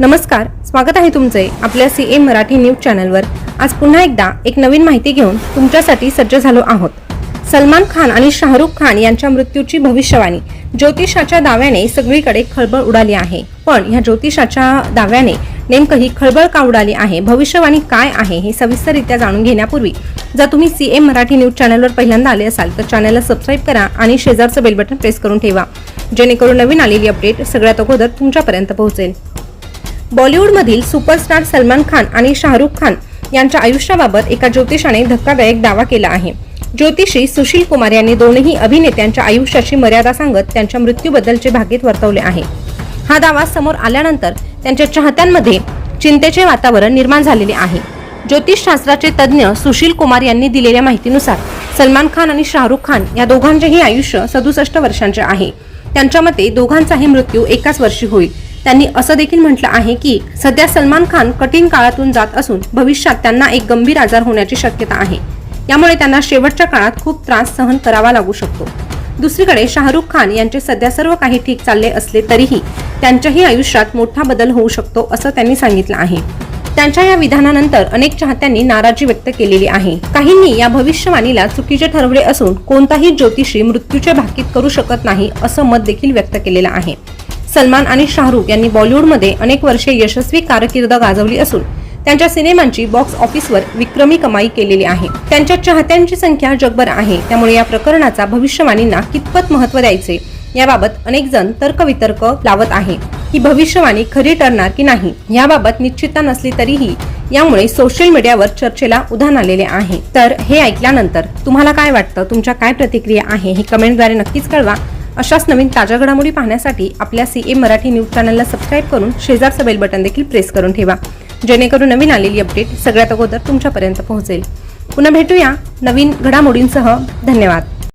नमस्कार स्वागत आहे तुमचे आपल्या सी ए मराठी न्यूज चॅनलवर. आज पुन्हा एकदा एक नवीन माहिती घेऊन तुमच्यासाठी सज्ज झालो आहोत. सलमान खान आणि शाहरुख खान यांच्या मृत्यूची भविष्यवाणी. ज्योतिषाच्या दाव्याने सगळीकडे खळबळ उडाली आहे. पण ह्या ज्योतिषाच्या दाव्याने नेमकं ही खळबळ का उडाली आहे? भविष्यवाणी काय आहे हे सविस्तररित्या जाणून घेण्यापूर्वी जर तुम्ही सी एम मराठी न्यूज चॅनलवर पहिल्यांदा आले असाल तर चॅनलला सबस्क्राईब करा आणि शेजारचं बेल बटन प्रेस करून ठेवा. जेणेकरून नवीन आलेली अपडेट सगळ्यात अगोदर तुमच्यापर्यंत पोहोचेल. बॉलिवूडमधील सुपरस्टार सलमान खान आणि शाहरुख खान यांच्या आयुष्याबाबत एका ज्योतिषाने धक्कादायक दावा केला आहे. ज्योतिषी सुशील कुमार यांनी दोनही अभिनेत्यांच्या आयुष्याची मर्यादा सांगत त्यांच्या मृत्यूबद्दलचे भाकीत वर्तवले आहे. हा दावा समोर आल्यानंतर त्यांच्या चाहत्यांमध्ये चिंतेचे वातावरण निर्माण झालेले आहे. ज्योतिषशास्त्राचे तज्ज्ञ सुशील कुमार यांनी दिलेल्या माहितीनुसार सलमान खान आणि शाहरुख खान या दोघांचेही आयुष्य सदुसष्ट वर्षांचे आहे. त्यांच्या मते दोघांचाही मृत्यू एकाच वर्षी होईल. त्यांनी असं देखील म्हटलं आहे की सध्या सलमान खान कठीण काळातून जात असून भविष्यात त्यांना एक गंभीर आजार होण्याची शक्यता आहे. यामुळे त्यांना शेवटच्या काळात खूप त्रास सहन करावा लागू शकतो. दुसरीकडे शाहरुख खान यांचे सध्या सर्व काही ठीक चालले असले तरीही त्यांच्याही आयुष्यात मोठा बदल होऊ शकतो असं त्यांनी सांगितलं आहे. त्यांच्या या विधानानंतर अनेक चाहत्यांनी नाराजी व्यक्त केलेली आहे. काहींनी या भविष्यवाणीला चुकीचे ठरवले असून कोणताही ज्योतिषी मृत्यूचे भाकीत करू शकत नाही असं मत देखील व्यक्त केलेलं आहे. सलमान आणि शाहरुख यांनी बॉलिवूडमध्ये अनेक वर्षे यशस्वी कारकीर्द गाजवली असून त्यांच्या सिनेमांची बॉक्स ऑफिसवर विक्रमी कमाई केलेली आहे. त्यांच्या चाहत्यांची संख्या जगभर आहे. त्यामुळे या प्रकरणाचा भविष्यवाणींना कितपत महत्त्व द्यायचे याबाबत अनेक जण तर्कवितर्क लावत आहे. ही भविष्यवाणी खरी ठरणार की नाही याबाबत निश्चितता नसली तरीही यामुळे सोशल मीडियावर चर्चेला उधाण आलेले आहे. तर हे ऐकल्यानंतर तुम्हाला काय वाटतं? तुमच्या काय प्रतिक्रिया आहे? हे कमेंटद्वारे नक्कीच कळवा. अशाच नवीन ताज्या घडामोडी पाहण्यासाठी आपल्या सी ए मराठी न्यूज चॅनलला सबस्क्राईब करून शेजारचं बेल बटन देखील प्रेस करून ठेवा. जेणेकरून नवीन आलेली अपडेट सगळ्यात अगोदर तुमच्यापर्यंत पोहोचेल. पुन्हा भेटूया नवीन घडामोडींसह. धन्यवाद.